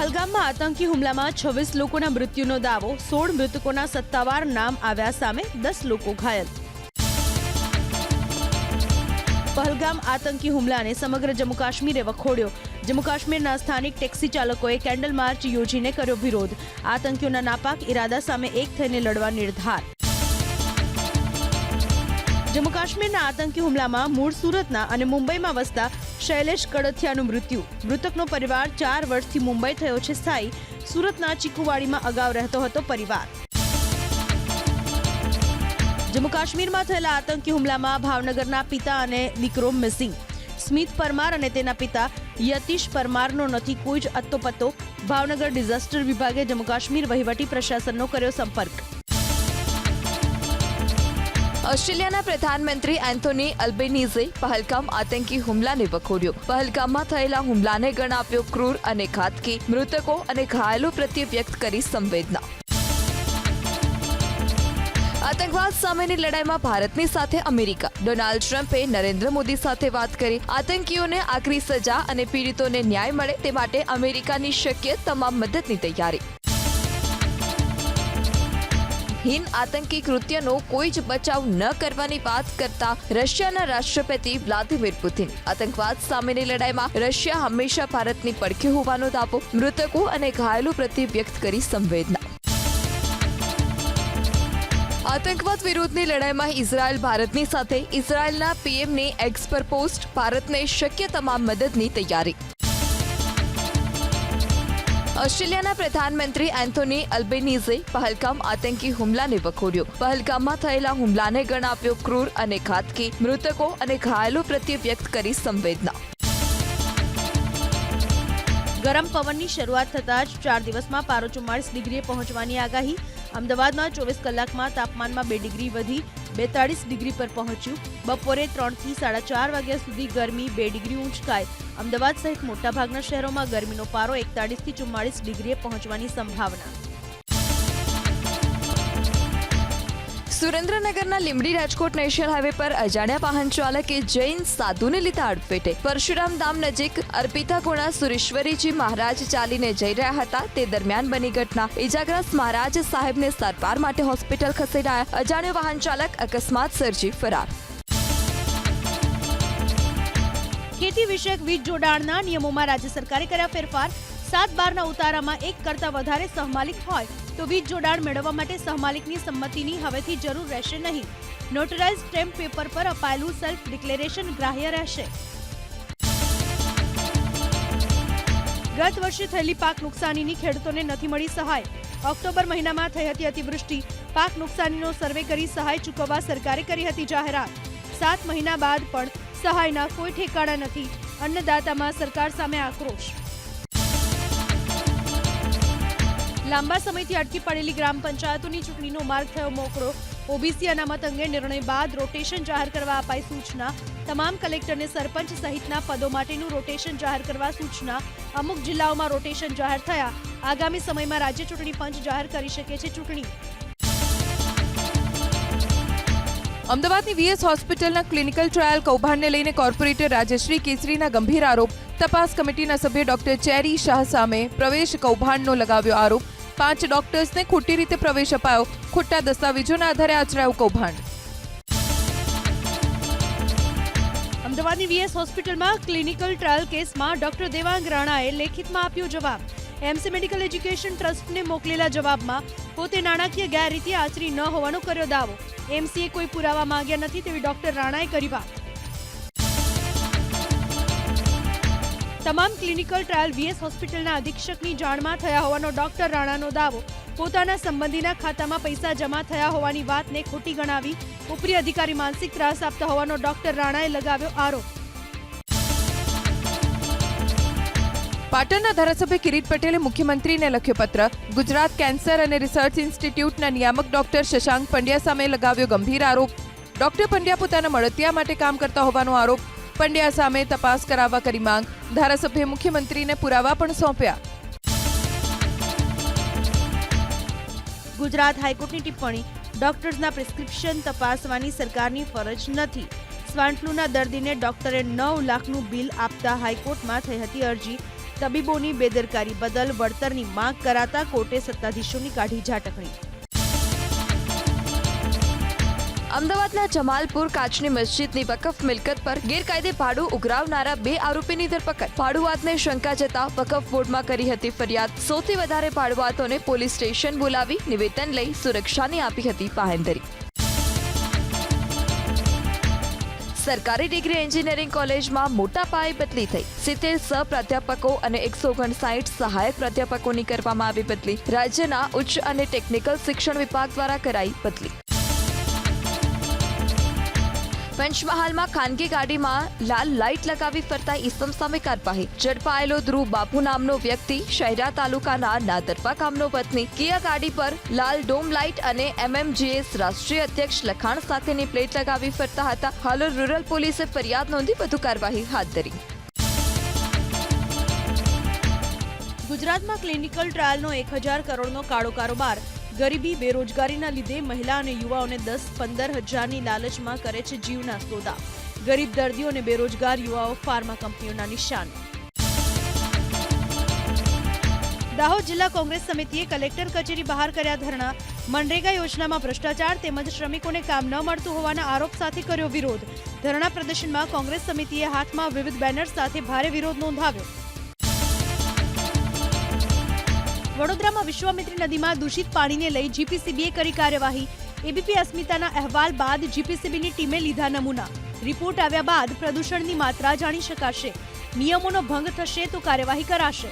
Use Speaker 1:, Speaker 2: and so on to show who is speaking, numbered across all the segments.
Speaker 1: પહલગામમાં આતંકી હુમલામાં છવ્વીસ લોકોના મૃત્યુનો દાવો, સોળ મૃતકોના સત્તાવાર નામ આવ્યા સામે દસ લોકો ઘાયલ. પહલગામ આતંકી હુમલાને સમગ્ર જમ્મુ કાશ્મીરે વખોડ્યો. જમ્મુ કાશ્મીરના સ્થાનિક ટેક્સી ચાલકોએ કેન્ડલ માર્ચ યોજીને કર્યો વિરોધ. આતંકીઓના નાપાક ઇરાદા સામે એક થઈને લડવા નિર્ધાર. જમ્મુ કાશ્મીરના આતંકી હુમલામાં મૂળ સુરતના અને મુંબઈમાં વસતા શૈલેષ કડથિયાનું મૃત્યુ. મૃતકનો પરિવાર ચાર વર્ષથી મુંબઈ થયો છે સ્થાયી. સુરતના ચીકુવાડીમાં અગાઉ રહેતો હતો પરિવાર. જમ્મુ કાશ્મીરમાં થયેલા આતંકી હુમલામાં ભાવનગરના પિતા અને દીકરો મિસિંગ. સ્મિત પરમાર અને તેના પિતા યતીશ પરમારનો નથી કોઈ જ અત્તોપત્તો ભાવનગર ડિઝાસ્ટર વિભાગે જમ્મુ કાશ્મીર વહીવટી પ્રશાસનનો કર્યો સંપર્ક.
Speaker 2: ઓસ્ટ્રેલિયાના પ્રધાનમંત્રી એન્થોની અલ્બેનીઝે પહલગામ આતંકી હુમલાને વખોડ્યો. પહલગામમાં થયેલા હુમલાને ગણાવ્યો ક્રૂર અને ઘાતકી મૃતકો અને ઘાયલો પ્રત્યે વ્યક્ત કરી સંવેદના. આતંકવાદ સામેની લડાઈમાં ભારતની સાથે અમેરિકા. ડોનાલ્ડ ટ્રમ્પે નરેન્દ્ર મોદી સાથે વાત કરી. આતંકીઓને આકરી સજા અને પીડિતોને ન્યાય મળે તે માટે અમેરિકાની શક્ય તમામ મદદની તૈયારી. હિન આતંકી કૃત્યનો કોઈ જ બચાવ ન કરવાની વાત કરતા રશિયાના રાષ્ટ્રપતિ વ્લાદિમીર પુતિન. આતંકવાદ સામેની લડાઈમાં રશિયા હંમેશા ભારતની પડખે હોવાનો દાવો મૃતકો અને ઘાયલો પ્રત્યે વ્યક્ત કરી સંવેદના. આતંકવાદ વિરુદ્ધની લડાઈમાં ઇઝરાયલ ભારતની સાથે ઇઝરાયલના પીએમની એક્સ પોસ્ટ, ભારતને શક્ય તમામ મદદની તૈયારી. ઓસ્ટ્રેલિયાના પ્રધાનમંત્રી એન્થોની અલ્બેનીઝે પહલગામ આતંકી હુમલાને વખોડ્યો. પહલગામમાં થયેલા હુમલાને ગણાવ્યો ક્રૂર અને ઘાતકી મૃતકો અને ઘાયલો પ્રત્યે વ્યક્ત કરી સંવેદના.
Speaker 1: ગરમ પવનની શરૂઆત થતાં જ ચાર દિવસમાં પારો ચુમ્માળીસ ડિગ્રીએ પહોંચવાની આગાહી અમદાવાદમાં ચોવીસ કલાકમાં તાપમાનમાં બે ડિગ્રી વધી, બેતાળીસ ડિગ્રી પર પહોંચ્યું. બપોરે ત્રણથી સાડા ચાર વાગ્યા સુધી ગરમી બે ડિગ્રી ઊંચકાય. અમદાવાદ સહિત મોટાભાગના શહેરોમાં ગરમીનો પારો એકતાળીસથી ચુમ્માળીસ ડિગ્રીએ પહોંચવાની સંભાવના
Speaker 2: સુરેન્દ્રનગરના લીંબડી રાજકોટ નેશનલ હાઈવે પર અજાણ્યા વાહન ચાલકે જૈન સાધુને લીધા અડફેટે. પરશુરામ ધામ નજીક અર્પિતા ગુણા સુરેશ્વરીજી મહારાજ ચાલીને જઈ રહ્યા હતા. તે દરમિયાન બની ઘટના. ઇજાગ્રસ્ત મહારાજ સાહેબને સારવાર માટે હોસ્પિટલ ખસેડાયા. અજાણ્યો વાહન ચાલક અકસ્માત સર્જી ફરાર.
Speaker 1: ખેતી વિષયક વીજ જોડાણના નિયમોમાં રાજ્ય સરકારે કર્યા ફેરફાર. સાત બારના ઉતારામાં એક કરતાં વધારે સહમાલિક હોય. તો વીજ જોડાણ મેળવવા માટે સહમાલિકની સંમતિની હવેથી જરૂર રહેશે નહીં. નોટરાઇઝ સ્ટેમ્પ પેપર પર અપાયેલું સેલ્ફ ડિક્લેરેશન ગ્રાહ્ય રહેશે. ગત વર્ષે થયેલી પાક નુકસાનીની ખેડૂતોને નથી મળી સહાય. ઓક્ટોબર મહિનામાં થઈ હતી અતિવૃષ્ટિ. પાક નુકસાનીનો સર્વે કરી સહાય ચૂકવવા સરકારે કરી હતી જાહેરાત. સાત મહિના બાદ પણ સહાયના કોઈ ઠેકાણા નથી. અન્નદાતામાં સરકાર સામે આક્રોશ. લાંબા સમયથી અટકી પડેલી ગ્રામ પંચાયતોની ચૂંટણીનો માર્ગ થયો મોકળો. ઓબીસી અનામત અંગે નિર્ણય બાદ રોટેશન જાહેર કરવા અપાઈ સૂચના. તમામ કલેક્ટરને સરપંચ સહિતના પદો માટેનું રોટેશન જાહેર કરવા સૂચના. અમુક જિલ્લાઓમાં રોટેશન જાહેર થયા. આગામી સમયમાં રાજ્ય ચૂંટણી પંચ જાહેર કરી શકે છે ચૂંટણી.
Speaker 3: અમદાવાદની વીએસ હોસ્પિટલના ક્લિનિકલ ટ્રાયલ કૌભાંડને લઈને કોર્પોરેટર રાજશ્રી કેસરીના ગંભીર આરોપ. તપાસ કમિટીના સભ્ય ડોક્ટર ચેરી શાહ સામે પ્રવેશ કૌભાંડનો લગાવ્યો આરોપ. પાંચ ડોક્ટર્સને ખોટી રીતે પ્રવેશ અપાયો. ખોટા દસ્તાવેજોના આધારે આચરાયું કૌભાંડ.
Speaker 1: અમદાવાદની વીએસ હોસ્પિટલમાં ક્લિનિકલ ટ્રાયલ કેસમાં ડોક્ટર દેવાંગ રાણાએ લેખિતમાં આપ્યો જવાબ. એમસી મેડિકલ એજ્યુકેશન ટ્રસ્ટને મોકલેલા જવાબમાં, પોતે નાણાકીય ગેરરીતિ આચરી ન હોવાનો કર્યો દાવો. એમસીએ કોઈ પુરાવા માંગ્યા નથી તેવી ડોક્ટર રાણાએ કરી વાત. તમામ ક્લિનિકલ ટ્રાયલ વીએસ હોસ્પિટલના અધિક્ષકની જાણમાં થયા હોવાનો ડોક્ટર રાણાનો દાવો. પોતાના સંબંધીના ખાતામાં પૈસા જમા થયા હોવાની વાતને ખોટી ગણાવી ઉપરી અધિકારી માનસિક ત્રાસ આપતા હોવાનો ડોક્ટર રાણાએ લગાવ્યો આરોપ.
Speaker 3: પાટણના ધારાસભ્ય કિરીટ પટેલે મુખ્યમંત્રીને લખ્યો પત્ર. ગુજરાત કેન્સર અને રિસર્ચ ઇન્સ્ટિટ્યૂટના નિયામક ડોક્ટર શશાંક પંડ્યા સામે લગાવ્યો ગંભીર આરોપ. ડોક્ટર પંડ્યા પોતાના મળતિયા માટે કામ કરતા હોવાનો આરોપ. પંડ્યા સામે તપાસ કરાવવા કરી માંગ. ધારાસભ્ય મુખ્યમંત્રીને પુરાવા પણ સોંપ્યા.
Speaker 1: ગુજરાત હાઈકોર્ટની ટિપ્પણી. ડોક્ટર્સના પ્રિસ્ક્રિપ્શન તપાસવાની સરકારની ફરજ નથી. સ્વાઇન ફ્લૂના દર્દીને ડોક્ટરે નવ લાખનું બિલ આપતા હાઈકોર્ટમાં થઈ હતી અરજી. તબીબોની બેદરકારી બદલ વળતરની માંગ કરાતા કોર્ટે સત્તાધીશોની કાઢી ઝાટકણી.
Speaker 2: અમદાવાદના જમાલપુર કાચની મસ્જિદની વકફ મિલકત પર ગેરકાયદે ભાડું ઉઘરાવનારા બે આરોપીની ધરપકડ. ભાડુઆતને શંકા જતા વકફ બોર્ડમાં કરી હતી ફરિયાદ. સૌથી વધારે ભાડુઆતોને પોલીસ સ્ટેશન બોલાવી નિવેદન લઈ સુરક્ષાની આપી હતી બાહેંધરી સરકારી ડિગ્રી એન્જિનિયરિંગ કોલેજમાં મોટા પાયે બદલી થઈ. સિત્તેર સહ પ્રાધ્યાપકો અને એકસો ઓગણસાઠ સહાયક પ્રાધ્યાપકોની કરવામાં આવી બદલી. રાજ્યના ઉચ્ચ અને ટેકનિકલ શિક્ષણ વિભાગ દ્વારા કરાઈ બદલી. પંચમહાલમાં ખાનગી ગાડીમાં લાલ લાઇટ લગાવી ફરતા ઈસમ સામે કાર્યવાહી ઝડપાયેલો ધ્રુવ બાપુ નામનો વ્યક્તિ શહેરા તાલુકાના નાદરપા ગામનો વતની કિયા ગાડી પર લાલ ડોમ લાઇટ અને એમએમજીએસ રાષ્ટ્રીય અધ્યક્ષ લખાણ સાથેની પ્લેટ લગાવી ફરતા હતા. હાલ રૂરલ પોલીસે ફરિયાદ નોંધી વધુ કાર્યવાહી હાથ ધરી.
Speaker 1: ગુજરાતમાં ક્લિનિકલ ટ્રાયલનો એક હજાર કરોડનો કાળો કારોબાર. ગરીબી, બેરોજગારીના લીધે મહિલા અને યુવાઓને દસ પંદર હજારની લાલચમાં કરે છે જીવના સોદા. ગરીબ દર્દીઓ અને બેરોજગાર યુવાઓ ફાર્મા કંપનીઓના નિશાન. દાહોદ જિલ્લા કોંગ્રેસ સમિતિએ કલેક્ટર કચેરી બહાર કર્યા ધરણા. મનરેગા યોજનામાં ભ્રષ્ટાચાર તેમજ શ્રમિકોને કામ ન મળતું હોવાના આરોપ સાથે કર્યો વિરોધ. ધરણા પ્રદર્શનમાં કોંગ્રેસ સમિતિએ હાથમાં વિવિધ બેનર્સ સાથે ભારે વિરોધ નોંધાવ્યો. વડોદરામાં વિશ્વામિત્રી નદીમાં દૂષિત પાણીને લઈ જીપીસીબીએ કરી કાર્યવાહી. એબીપી અસ્મિતાના અહેવાલ બાદ જીપીસીબીની ટીમે લીધા નમૂના. રિપોર્ટ આવ્યા બાદ પ્રદૂષણની માત્રા જાણી શકાશે. નિયમોનો ભંગ થશે તો કાર્યવાહી કરાશે.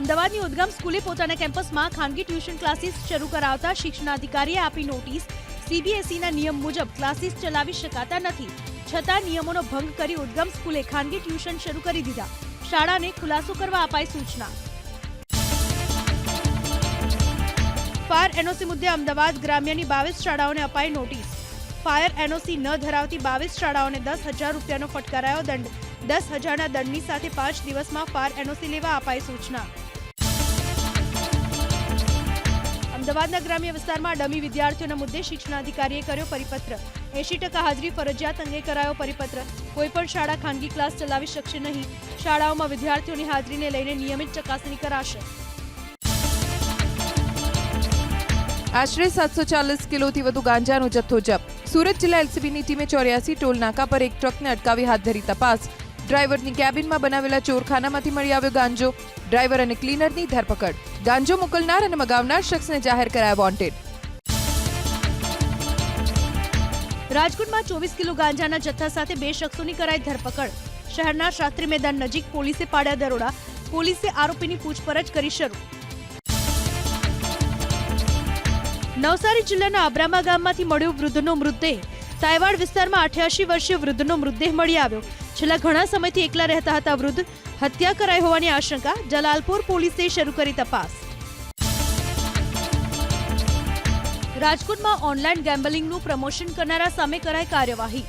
Speaker 1: અમદાવાદની ઉદગમ સ્કૂલે પોતાના કેમ્પસમાં ખાનગી ટ્યુશન ક્લાસીસ શરૂ કરાવતા શિક્ષણાધિકારીએ આપી નોટિસ. સીબીએસઈના નિયમ મુજબ ક્લાસીસ ચલાવી શકાતા નથી. છતાં નિયમોનો ભંગ કરી ઉદગમ સ્કૂલે ખાનગી ટ્યુશન શરૂ કરી દીધા. શાળાને ખુલાસો કરવા અપાઈ સૂચના. ફાયર એનઓસી મુદ્દે અમદાવાદ ગ્રામ્યની બાવીસ શાળાઓને અપાઈ નોટિસ. ફાયર એનઓસી ન ધરાવતી બાવીસ શાળાઓને દસ હજાર રૂપિયાનો ફટકારાયો દંડ. દસ હજારના દંડની સાથે પાંચ દિવસમાં ફાયર એનઓસી લેવા અપાઈ સૂચના. અમદાવાદના ગ્રામ્ય વિસ્તારમાં ડમી વિદ્યાર્થીઓના મુદ્દે શિક્ષણાધિકારીએ કર્યો પરિપત્ર. એંશી ટકા હાજરી ફરજિયાત અંગે કરાયો પરિપત્ર. કોઈપણ શાળા ખાનગી ક્લાસ ચલાવી શકશે નહીં. શાળાઓમાં વિદ્યાર્થીઓની હાજરીને લઈને નિયમિત ચકાસણી કરાશે.
Speaker 3: આશરે સાતસો ચાલીસ કિલોથી વધુ ગાંજાનો જથ્થો જપ્ત. સુરત જિલ્લા એલસીબીની ટીમે ચોર્યાસી ટોલ નાકા પર એક ટ્રકને અટકાવી હાથ ધરી તપાસ. ડ્રાઈવરની કેબિનમાં બનાવેલા ચોરખાનામાંથી મળી આવ્યો ગાંજો. ડ્રાઈવર અને ક્લીનરની ધરપકડ. ગાંજો મોકલનાર અને મગાવનાર શખ્સને જાહેર કરાયા વોન્ટેડ.
Speaker 1: રાજકોટમાં ચોવીસ કિલો ગાંજાના જથ્થા સાથે બે શખ્સોની કરાઈ ધરપકડ. શહેરના શાસ્ત્રી મેદાન નજીક પોલીસે પાડ્યા દરોડા. પોલીસે આરોપીની પૂછપરછ કરી શરૂ. નવસારી જિલ્લાના અબ્રામા ગામમાંથી મળ્યો વૃદ્ધનો મૃતદેહ. તાઇવાડ વિસ્તારમાં અઠ્યાસી વર્ષીય વૃદ્ધનો મૃતદેહ મળી આવ્યો. છેલ્લા ઘણા સમયથી એકલા રહેતા હતા વૃદ્ધ, હત્યા કરાઈ હોવાની આશંકા, જલાલપુર પોલીસે શરૂ કરી તપાસ. રાજકોટમાં ઓનલાઈન ગેમ્બલિંગનું પ્રમોશન કરનારા સામે કરાઈ કાર્યવાહી.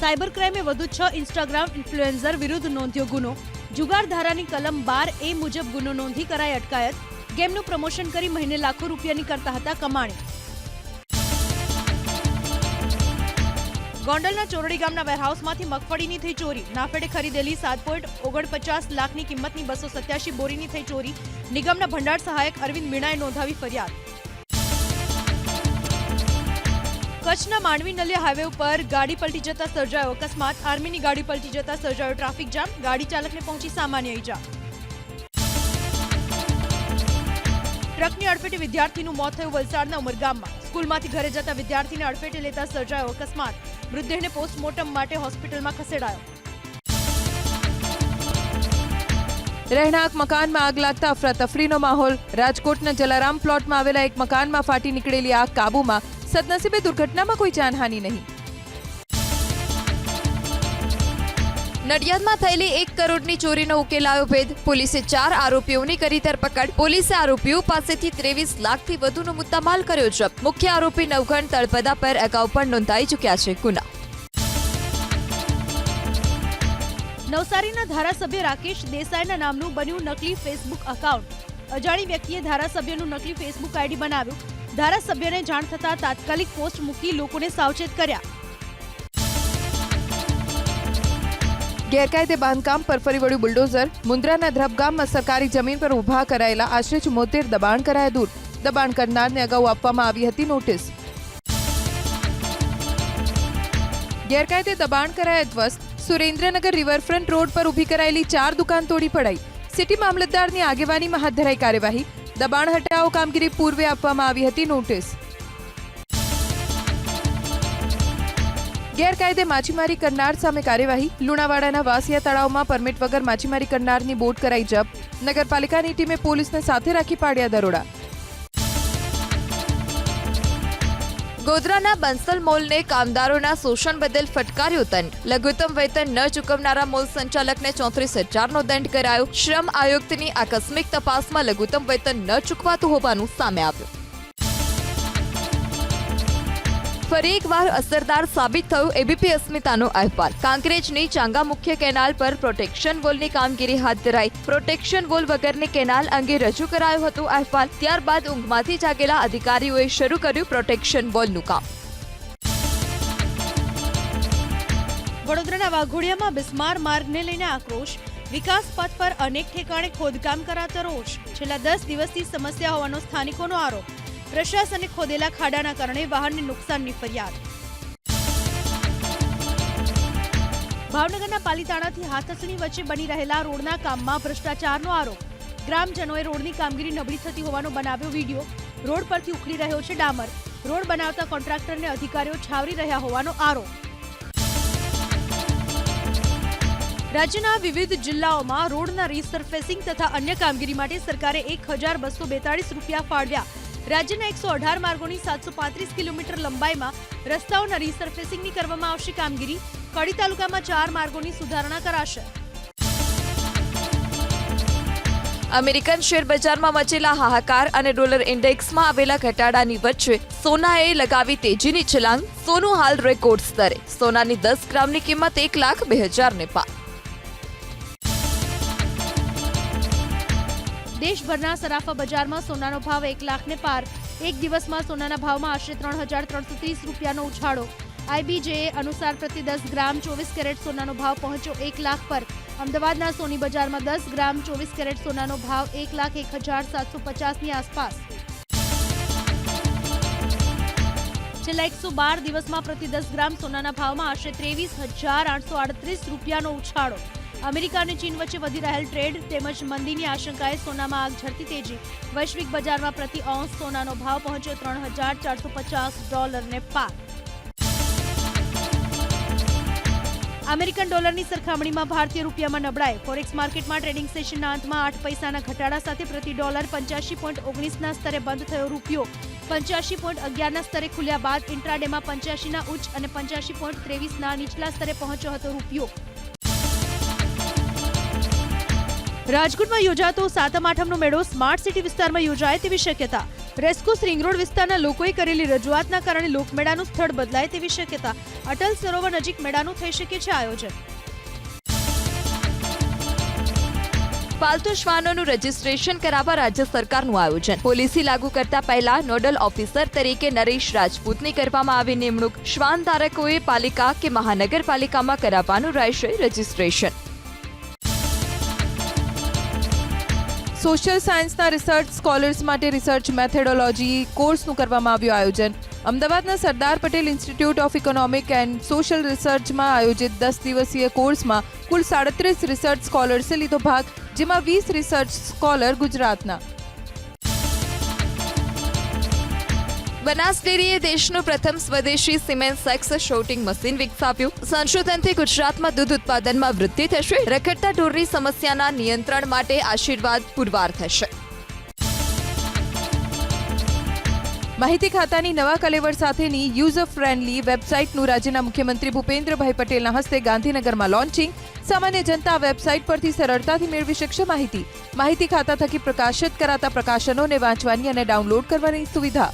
Speaker 1: સાયબર ક્રાઇમે વધુ છ ઇન્સ્ટાગ્રામ ઇન્ફ્લુએન્સર વિરુદ્ધ નોંધ્યો ગુનો. જુગાર ધારાની કલમ બાર એ મુજબ ગુનો નોંધી કરાઈ અટકાયત. ગેમનું પ્રમોશન કરી મહિને લાખો રૂપિયાની કરતા હતા કમાણી. ગોંડલના ચોરડી ગામના વેરહાઉસમાંથી મગફળીની થઈ ચોરી. નાફેડે ખરીદેલી સાત પોઈન્ટ ઓગણપચાસ લાખની કિંમતની બસો સત્યાસી બોરીની થઈ ચોરી. નિગમના ભંડાર સહાયક અરવિંદ મીણાએ નોંધાવી ફરિયાદ. કચ્છના માંડવી નલિયા હાઈવે ઉપર ગાડી પલટી જતા સર્જાયો અકસ્માત. આર્મીની ગાડી પલટી જતા સર્જાયો ટ્રાફિક જામ. ગાડી ચાલકને પહોંચી સામાન્ય ઈજા. ટ્રકની અડફેટે વિદ્યાર્થીનું મોત થયું વલસાડના ઉમરગામમાં. સ્કૂલમાંથી ઘરે જતા વિદ્યાર્થીને અડફેટે લેતા સર્જાયો અકસ્માત. મૃતદેહને પોસ્ટમોર્ટમ માટે હોસ્પિટલમાં ખસેડાયો.
Speaker 3: રહેણાંક મકાનમાં આગ લાગતા અફરાતફરીનો માહોલ. રાજકોટના જલારામ પ્લોટમાં આવેલા એક મકાનમાં ફાટી નીકળેલી આગ કાબુમાં. સદનસીબે દુર્ઘટનામાં કોઈ જાનહાનિ નહીં.
Speaker 2: નડિયાદમાં થયેલી એક કરોડની ચોરીનો ઉકેલાયો ભેદ. પોલીસે ચાર આરોપીઓની કરી ધરપકડ. પોલીસે આરોપીઓ પાસેથી ત્રેવીસ લાખથી વધુનો મુદ્દામાલ કર્યો જપ્ત મુખ્ય આરોપી નવઘણ તળપદા પર અગાઉ પણ નોંધાઈ ચૂક્યા છે ગુના.
Speaker 1: નવસારીના ધારાસભ્ય રાકેશ દેસાઈના નામનું બન્યું નકલી ફેસબુક એકાઉન્ટ અજાણી વ્યક્તિએ ધારાસભ્યનું નકલી ફેસબુક આઈડી બનાવ્યું. ધારાસભ્યને જાણ થતાં તાત્કાલિક પોસ્ટ મૂકી લોકોને સાવચેત કર્યા.
Speaker 3: ગેરકાયદે બાંધકામ પર ફરી વળ્યું બુલડોઝર. મુન્દ્રાના ધ્રબ ગામમાં સરકારી જમીન પર ઊભા કરાયેલા આશરે ચુમ્મોતેર દબાણ કરાયા દૂર. દબાણ કરનારને અગાઉ આપવામાં આવી હતી નોટિસ. ગેરકાયદે દબાણ કરાયા ધ્વસ્ત. સુરેન્દ્રનગર રિવરફ્રન્ટ રોડ પર ઊભી કરાયેલી ચાર દુકાન તોડી પડાઈ. સિટી મામલતદારની આગેવાનીમાં હાથ ધરાઈ કાર્યવાહી. દબાણ હટાવ કામગીરી પૂર્વે આપવામાં આવી હતી નોટિસ. ગેરકાયદે માછીમારી કરનાર સામે કાર્યવાહી. લુણાવાડાના વાસિયા તળાવમાં પરમિટ વગર માછીમારી કરનારની બોટ કરાઈ જપ્ત નગરપાલિકાની ટીમે પોલીસને સાથે રાખી પાડ્યા દરોડા.
Speaker 2: ગોધરાના બંસલ મોલને કામદારોના શોષણ બદલ ફટકાર્યો દંડ. લઘુત્તમ વેતન ન ચૂકવનારા મોલ સંચાલકને ચોત્રીસ હજારનો દંડ કરાયો. શ્રમ આયુક્તની આકસ્મિક તપાસમાં લઘુત્તમ વેતન ન ચૂકવાતું હોવાનું સામે આવ્યું. ફરી એકવાર અસરદાર સાબિત થયું એબીપી અસ્મિતાનો અહેવાલ. કાંકરેજની ચાંગા મુખ્ય કેનાલ પર પ્રોટેક્શન વોલની કામગીરી હાથ ધરાઈ. પ્રોટેક્શન વોલ વગરની કેનાલ અંગે રજૂ કરાયો હતો અહેવાલ. ત્યારબાદ ઊંઘમાંથી જાગેલા અધિકારીઓએ શરૂ કર્યું પ્રોટેક્શન વોલનું કામ.
Speaker 1: વડોદરાના વાઘોડિયામાં બિસ્માર માર્ગને લઈને આક્રોશ. વિકાસ પથ પર અનેક ઠેકાણે ખોદકામ કરાતો રોષ. છેલ્લા દસ દિવસથી સમસ્યા હોવાનો સ્થાનિકોનો આરોપ. પ્રશાસને ખોદેલા ખાડાના કારણે વાહનને નુકસાનની ફરિયાદ. ભાવનગરના પાલીતાણાથી હાથસણી વચ્ચે બની રહેલા રોડના કામમાં ભ્રષ્ટાચારનો આરોપ. ગ્રામજનોએ રોડની કામગીરી નબળી થતી હોવાનો બનાવ્યો વીડિયો. રોડ પરથી ઉખડી રહ્યો છે ડામર. રોડ બનાવતા કોન્ટ્રાક્ટરને અધિકારીઓ છાવરી રહ્યા હોવાનો આરોપ. રાજ્યના વિવિધ જિલ્લાઓમાં રોડના રીસર્ફેસિંગ તથા અન્ય કામગીરી માટે સરકારે એક હજાર બસો બેતાળીસ રૂપિયા ફાળવ્યા. રાજ્યના એકસો અઢાર માર્ગોની સાતસો પાંત્રીસ કિલોમીટર લંબાઈમાં રસ્તાઓના રીસર્ફેસિંગની કરવામાં આવશે કામગીરી. કડી તાલુકામાં ચાર માર્ગોની સુધારણા કરાશે.
Speaker 2: અમેરિકન શેર બજારમાં મચેલા હાહાકાર અને ડોલર ઇન્ડેક્સમાં આવેલા ઘટાડાની વચ્ચે સોનાએ લગાવી તેજીની છલાંગ. સોનું હાલ રેકોર્ડ સ્તરે. સોનાની દસ ગ્રામની કિંમત એક લાખ બે હજારને પાર.
Speaker 1: દેશભરના સરાફા બજારમાં સોનાનો ભાવ એક લાખને પાર. એક દિવસમાં સોનાના ભાવમાં આશરે ત્રણ હજાર ત્રણસો ત્રીસ રૂપિયાનો ઉછાળો. આઈબીજે અનુસાર પ્રતિ દસ ગ્રામ ચોવીસ કેરેટ સોનાનો ભાવ પહોંચ્યો એક લાખ પર. અમદાવાદના સોની બજારમાં દસ ગ્રામ ચોવીસ કેરેટ સોનાનો ભાવ એક લાખ એક હજાર સાતસો પચાસની આસપાસ. છેલ્લા એકસો બાર દિવસમાં પ્રતિ દસ ગ્રામ સોનાના ભાવમાં આશરે ત્રેવીસ હજાર આઠસો આડત્રીસ રૂપિયાનો ઉછાળો. અમેરિકા અને ચીન વચ્ચે વધી રહેલ ટ્રેડ તેમજ મંદીની આશંકાએ સોનામાં આગ ઝરતી તેજી. વૈશ્વિક બજારમાં પ્રતિ ઓન્સ સોનાનો ભાવ પહોંચ્યો ત્રણ હજાર ચારસો પચાસ ડોલરને પાર. અમેરિકન ડોલરની સરખામણીમાં ભારતીય રૂપિયામાં નબળાઈ. ફોરેક્સ માર્કેટમાં ટ્રેડિંગ સેશનના અંતમાં આઠ પૈસાના ઘટાડા સાથે પ્રતિ ડોલર પંચ્યાસી પોઈન્ટ ઓગણીસના સ્તરે બંધ થયો રૂપિયો. પંચ્યાસી પોઈન્ટ અગિયારના સ્તરે ખુલ્યા બાદ ઇન્ટ્રાડેમાં પંચ્યાસીના ઉચ્ચ અને પંચ્યાસી પોઈન્ટ ત્રેવીસના નીચલા સ્તરે પહોંચ્યો હતો રૂપિયો. રાજકોટમાં યોજાતો સાતમ આઠમનો મેળો સ્માર્ટ સિટી વિસ્તારમાં યોજાય તેવી શક્યતા. રેસ્કોસ રિંગ રોડ વિસ્તારના લોકોએ કરેલી રજૂઆતના કારણે લોકમેળાનું સ્થળ બદલાય તેવી શક્યતા. અટલ સરોવર નજીક મેળાનું થઈ શકે છે આયોજન.
Speaker 2: પાલતુ શ્વાનોનું રજીસ્ટ્રેશન કરાવવા રાજ્ય સરકારનું આયોજન. પોલિસી લાગુ કરતા પહેલા નોડલ ઓફિસર તરીકે નરેશ રાજપૂતની કરવામાં આવી નિમણૂક. શ્વાન ધારકોએ પાલિકા કે મહાનગરપાલિકામાં કરાવવાનું રહેશે રજીસ્ટ્રેશન.
Speaker 3: સોશિયલ સાયન્સના રિસર્ચ સ્કોલર્સ માટે રિસર્ચ મેથેડોલોજી કોર્સનું કરવામાં આવ્યું આયોજન. અમદાવાદના Sardar Patel institute of economic and social રિસર્ચમાં આયોજિત દસ દિવસીય કોર્સમાં કુલ સાડત્રીસ રિસર્ચ સ્કોલર્સે લીધો ભાગ, જેમાં વીસ રિસર્ચ સ્કોલર ગુજરાતના.
Speaker 2: બનાસ ડેરીએ દેશનું પ્રથમ સ્વદેશી સિમેન્ટ સેક્સ શોટિંગ મશીન વિકસાવ્યું. સંશોધનથી ગુજરાતમાં દૂધ ઉત્પાદનમાં વૃદ્ધિ થશે. રખડતા ઢોરની સમસ્યાના નિયંત્રણ માટે આશીર્વાદ પુરવાર થશે.
Speaker 3: માહિતી ખાતાની નવા કલેવર સાથેની યુઝર ફ્રેન્ડલી વેબસાઇટનું રાજ્યના મુખ્યમંત્રી ભૂપેન્દ્રભાઈ પટેલના હસ્તે ગાંધીનગરમાં લોન્ચિંગ સામાન્ય જનતા વેબસાઇટ પરથી સરળતાથી મેળવી શકશે માહિતી. માહિતી ખાતા થકી પ્રકાશિત કરાતા પ્રકાશનોને વાંચવાની અને ડાઉનલોડ કરવાની સુવિધા.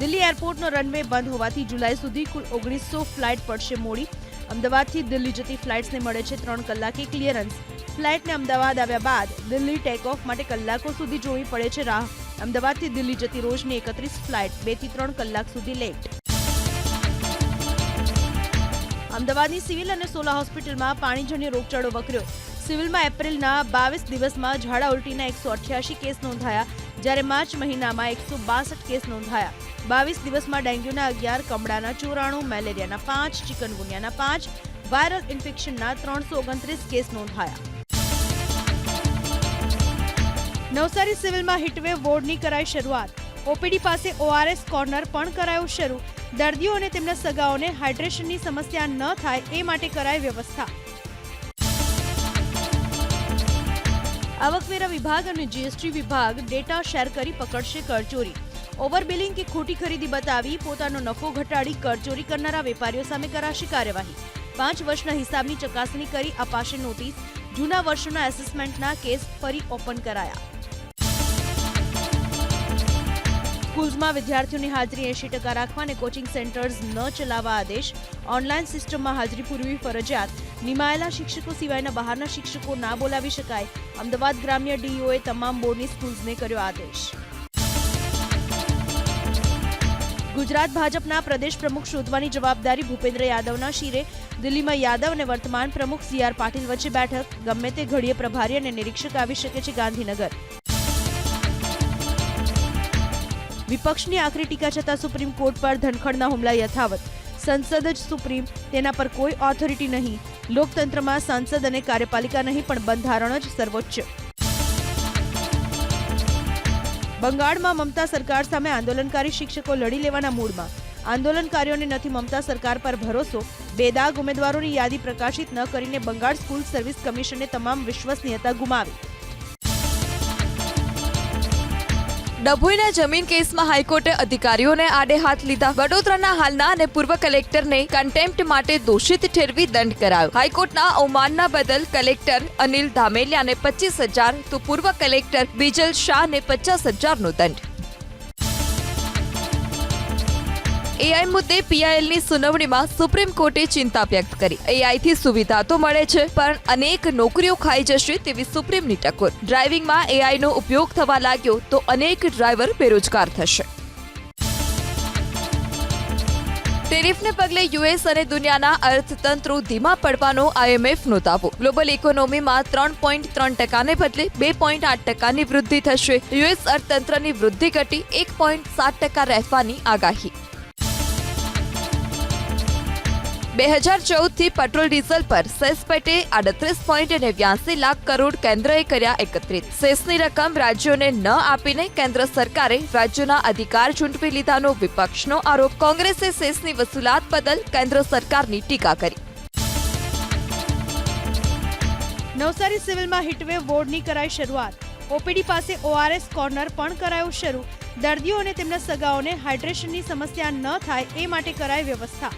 Speaker 1: દિલ્હી એરપોર્ટનો રનવે બંધ હોવાથી જુલાઈ સુધી કુલ ઓગણીસો ફ્લાઇટ પડશે મોડી. અમદાવાદથી દિલ્હી જતી ફ્લાઇટ્સને મળે છે ત્રણ કલાકે ક્લિયરન્સ. ફ્લાઇટને અમદાવાદ આવ્યા બાદ દિલ્હી ટેક ઓફ માટે કલાકો સુધી જોવી પડે છે રાહ. અમદાવાદથી દિલ્હી જતી રોજની એકત્રીસ ફ્લાઇટ બેથી ત્રણ કલાક સુધી લેટ. અમદાવાદની સિવિલ અને સોલા હોસ્પિટલમાં પાણીજન્ય રોગચાળો વકર્યો. સિવિલમાં એપ્રિલના બાવીસ દિવસમાં ઝાડા ઉલટીના એકસો અઠ્યાસી કેસ નોંધાયા, જ્યારે માર્ચ મહિનામાં એકસો બાસઠ કેસ નોંધાયા. બાવીસ દિવસમાં ડેન્ગ્યુના અગિયાર, કમળાના ચોરાણું, મેલેરિયાના પાંચ, ચિકનગુનિયાના પાંચ, વાયરલ ઇન્ફેક્શનના ત્રણસો ઓગણત્રીસ કેસ નોંધાયા. નવસારી સિવિલમાં હીટવેવ વોર્ડની કરાઈ શરૂઆત. ઓપીડી પાસે ઓઆરએસ કોર્નર પણ કરાયું શરૂ. દર્દીઓ અને તેમના સગાઓને હાઇડ્રેશનની સમસ્યા ન થાય એ માટે કરાઈ વ્યવસ્થા. આવકવેરા વિભાગ અને જીએસટી વિભાગ ડેટા શેર કરી પકડશે કરચોરી. ઓવરબિલિંગ કે ખોટી ખરીદી બતાવી પોતાનો નફો ઘટાડી, કરચોરી કરનારા વેપારીઓ સામે કરાશે કાર્યવાહી. પાંચ વર્ષના હિસાબની ચકાસણી કરી અપાશે નોટિસ. જૂના વર્ષોના એસેસમેન્ટના કેસ ફરી ઓપન કરાયા. સ્કૂલ્સમાં વિદ્યાર્થીઓની હાજરી એંશી ટકા રાખવા અને કોચિંગ સેન્ટર્સ ન ચલાવવા આદેશ. ઓનલાઈન સિસ્ટમમાં હાજરી પૂરવી ફરજિયાત. નિમાયેલા શિક્ષકો સિવાયના બહારના શિક્ષકો ના બોલાવી શકાય. અમદાવાદ ગ્રામ્ય ડીઈઓએ તમામ બોર્ડની સ્કૂલ્સને કર્યો આદેશ. ગુજરાત ભાજપના પ્રદેશ પ્રમુખ શોધવાની જવાબદારી ભૂપેન્દ્ર યાદવના શિરે, દિલ્હીમાં યાદવ અને વર્તમાન પ્રમુખ સી આર પાટીલ વચ્ચે બેઠક. ગમે તે ઘડીએ પ્રભારી અને નિરીક્ષક આવી શકે છે ગાંધીનગર. વિપક્ષની આકરી ટીકા છતાં સુપ્રીમ કોર્ટ પર ધનખડના હુમલા યથાવત. સંસદ જ સુપ્રીમ, તેના પર કોઈ ઓથોરિટી નહીં. લોકતંત્રમાં સાંસદ અને કાર્યપાલિકા નહીં, પણ બંધારણ જ સર્વોચ્ચ. બંગાળમાં મમતા સરકાર સામે આંદોલનકારી શિક્ષકો લડી લેવાના મૂડમાં. આંદોલનકારીઓને નથી મમતા સરકાર પર ભરોસો. બેદાગ ઉમેદવારોની યાદી પ્રકાશિત ન કરીને બંગાળ સ્કૂલ સર્વિસ કમિશને તમામ વિશ્વસનીયતા ગુમાવી.
Speaker 2: ડભોઈના જમીન કેસમાં હાઈકોર્ટે અધિકારીઓને આડે હાથ લીધા. વડોદરાના હાલના અને પૂર્વ કલેક્ટરને કન્ટેમ્પ્ટ માટે દોષિત ઠેરવી દંડ કરાયો. હાઈકોર્ટના અવમાનના બદલ કલેક્ટર અનિલ ધામેલિયાને પચીસ હજાર, તો પૂર્વ કલેક્ટર બિજલ શાહને પચાસ હજારનો દંડ. એઆઈ મુદ્દે પીઆઈએલની સુનાવણીમાં સુપ્રીમ કોર્ટે ચિંતા વ્યક્ત કરી. એઆઈથી સુવિધા તો મળે છે, પણ અનેક નોકરીઓ ખાઈ જશે તેવી સુપ્રીમની ટકોર. ડ્રાઇવિંગમાં એઆઈનો ઉપયોગ થવા લાગ્યો તો અનેક ડ્રાઈવર બેરોજગાર થશે. ટેરિફને પગલે યુએસ અને દુનિયાના અર્થતંત્રો ધીમા પડવાનો આઈએમએફનો દાવો. ગ્લોબલ ઇકોનોમીમાં ત્રણ પોઈન્ટ ત્રણ ટકાને બદલે બે પોઈન્ટ આઠ ટકાની વૃદ્ધિ થશે. યુએસ અર્થતંત્રની વૃદ્ધિ ઘટી એક પોઈન્ટ સાત ટકા રહેવાની આગાહી. બે હજાર ચૌદથી પેટ્રોલ ડીઝલ પર સેસ પેટે આડત્રીસ પોઈન્ટ નેવ્યાસી લાખ કરોડ કેન્દ્રએ કર્યા એકત્રિત સેસની રકમ રાજ્યોને ન આપીને કેન્દ્ર સરકારે રાજ્યોના અધિકાર ઝૂંટવી લીધાનો વિપક્ષનો આરોપ. કોંગ્રેસે સેસની વસૂલાત બદલ કેન્દ્ર સરકારની ટીકા કરી.
Speaker 1: નવસારી સિવિલમાં હીટવેવ વોર્ડની કરાઈ શરૂઆત. ઓપીડી પાસે ઓઆરએસ કોર્નર પણ કરાયું શરૂ. દર્દીઓ અને તેમના સગાઓને હાઇડ્રેશનની સમસ્યા ન થાય એ માટે કરાઈ વ્યવસ્થા.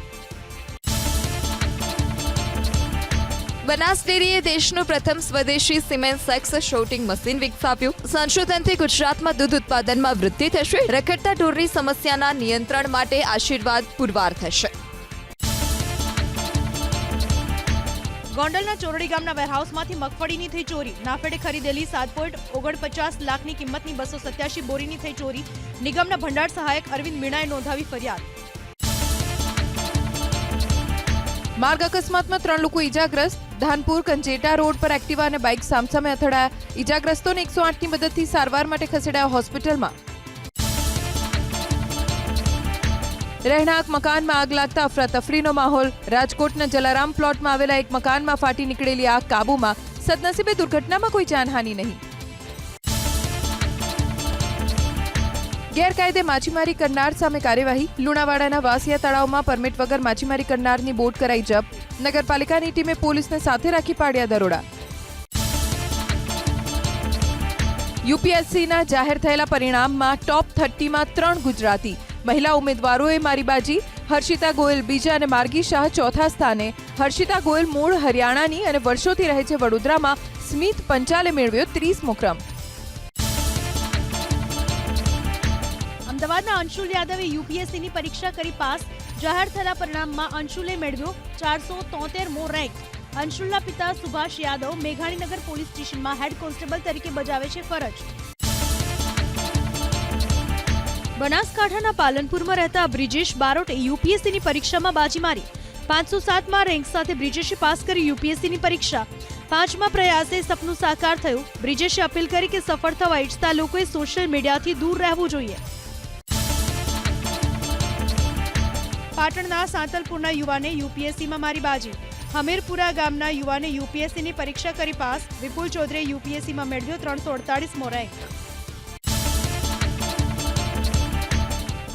Speaker 2: બનાસ ડેરીએ દેશનું પ્રથમ સ્વદેશી સિમેન્ટ સેક્સ શોટિંગ મશીન વિકસાવ્યું. સંશોધનથી ગુજરાતમાં દૂધ ઉત્પાદનમાં વૃદ્ધિ થશે. રખડતા ઢોરની સમસ્યાના નિયંત્રણ માટે આશીર્વાદ પુરવાર થશે.
Speaker 1: ગોંડલના ચોરડી ગામના વેરહાઉસમાંથી મગફળીની થઈ ચોરી. નાફેડે ખરીદેલી સાત પોઈન્ટ ઓગણપચાસ લાખની કિંમતની બસો સત્યાસી બોરીની થઈ ચોરી. નિગમના ભંડાર સહાયક અરવિંદ મીણાએ નોંધાવી ફરિયાદ.
Speaker 3: માર્ગ અકસ્માતમાં ત્રણ લોકો ઈજાગ્રસ્ત. ધાનપુર, કંજેટા રોડ પર એક્ટિવા અને બાઇક સામસામે અથડાયા. ઈજાગ્રસ્તોને એકસો આઠની મદદથી સારવાર માટે ખસેડાયા હોસ્પિટલમાં. રહેણાંક મકાનમાં આગ લાગતા અફરાતફરીનો માહોલ. રાજકોટના જલારામ પ્લોટમાં આવેલા એક મકાનમાં ફાટી નીકળેલી આગ કાબુમાં. સદનસીબે દુર્ઘટનામાં કોઈ જાનહાનિ નહીં. ગેરકાયદે માછીમારી કરનાર સામે કાર્યવાહી. લુણાવાડાના વાસિયા તળાવમાં પરમિટ વગર માછીમારી કરનારની બોટ કરાઈ જપ્ત નગરપાલિકાની ટીમે પોલીસને સાથે રાખી પાડ્યા દરોડા. યુપીએસસીના જાહેર થયેલા પરિણામમાં ટોપ થર્ટીમાં ત્રણ ગુજરાતી. મહિલા ઉમેદવારોએ મારી બાજી હર્ષિતા ગોયલ બીજા અને માર્ગી શાહ ચોથા સ્થાને. હર્ષિતા ગોયલ મૂળ હરિયાણાની અને વર્ષોથી રહે છે વડોદરામાં. સ્મિત પંચાલે મેળવ્યો ત્રીસમો ક્રમ
Speaker 1: અમદાવાદના અંશુલ યાદવે યુપીએસસીની પરીક્ષા કરી પાસ. જાહેર થયેલા પરિણામમાં અંશુલે મેળવ્યો ચારસો તોતેરમો રેન્ક. અંશુલના પિતા સુભાષ યાદવ મેઘાણીનગર પોલીસ સ્ટેશનમાં હેડ કોન્સ્ટેબલ તરીકે બજાવે છે ફરજ. બનાસકાંઠાના પાલનપુરમાં રહેતા બ્રિજેશ બારોટે યુપીએસસીની પરીક્ષામાં બાજી મારી. પાંચસો સાતમાં રેન્ક સાથે બ્રિજેશે પાસ કરી યુપીએસસીની પરીક્ષા. પાંચમા પ્રયાસે સપનું સાકાર થયું. બ્રિજેશે અપીલ કરી કે સફળ થવા ઈચ્છતા લોકોએ સોશિયલ મીડિયાથી દૂર રહેવું જોઈએ. પાટણના સાંતલપુરના યુવાને યુપીએસસીમાં મારી બાજી. હમીરપુરા ગામના યુવાને યુપીએસસીની પરીક્ષા કરી પાસ. વિપુલ ચૌધરીએ યુપીએસસીમાં મેળવ્યો ત્રણસો અડતાળીસમો રેન્ક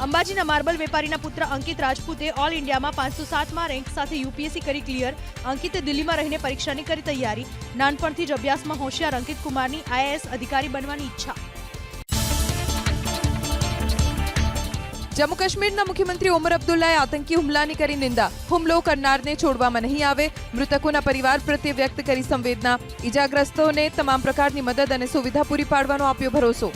Speaker 1: અંબાજીના માર્બલ વેપારીના પુત્ર અંકિત રાજપૂતે ઓલ ઇન્ડિયામાં પાંચસો સાતમાં રેન્ક સાથે યુપીએસસી કરી ક્લિયર. અંકિતે દિલ્હીમાં રહીને પરીક્ષાની કરી તૈયારી. નાનપણથી જ અભ્યાસમાં હોશિયાર અંકિત કુમારની આઈએએસ અધિકારી બનવાની ઈચ્છા.
Speaker 3: જમ્મુ કાશ્મીરના મુખ્યમંત્રી ઓમર અબ્દુલ્લાએ આતંકી હુમલાની કરી નિંદા. હુમલો કરનારને છોડવામાં નહીં આવે. મૃતકોના પરિવાર પ્રત્યે વ્યક્ત કરી સંવેદના. ઈજાગ્રસ્તોને તમામ પ્રકારની મદદ અને સુવિધા પૂરી પાડવાનો આપ્યો ભરોસો.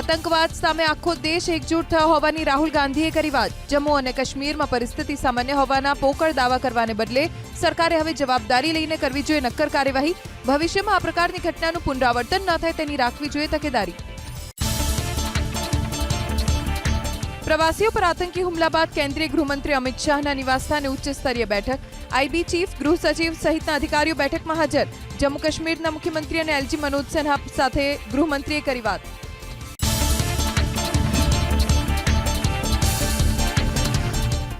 Speaker 3: આતંકવાદ સામે આખો દેશ એકજૂટ થયો હોવાની રાહુલ ગાંધીએ કરી વાત. જમ્મુ અને કાશ્મીરમાં પરિસ્થિતિ સામાન્ય હોવાના પોકળ દાવા કરવાને બદલે સરકારે હવે જવાબદારી લઈને કરવી જોઈએ નક્કર કાર્યવાહી. ભવિષ્યમાં આ પ્રકારની ઘટનાનું પુનરાવર્તન ન થાય તેની રાખવી જોઈએ તકેદારી. પ્રવાસીઓ પર આતંકી હુમલા બાદ કેન્દ્રીય ગૃહમંત્રી અમિત શાહના નિવાસસ્થાને ઉચ્ચ સ્તરીય બેઠક. આઈબી ચીફ, ગૃહ સચિવ સહિતના અધિકારીઓ બેઠકમાં હાજર. જમ્મુ કાશ્મીરના મુખ્યમંત્રી અને એલજી મનોજ સિન્હા સાથે ગૃહમંત્રીએ કરી વાત.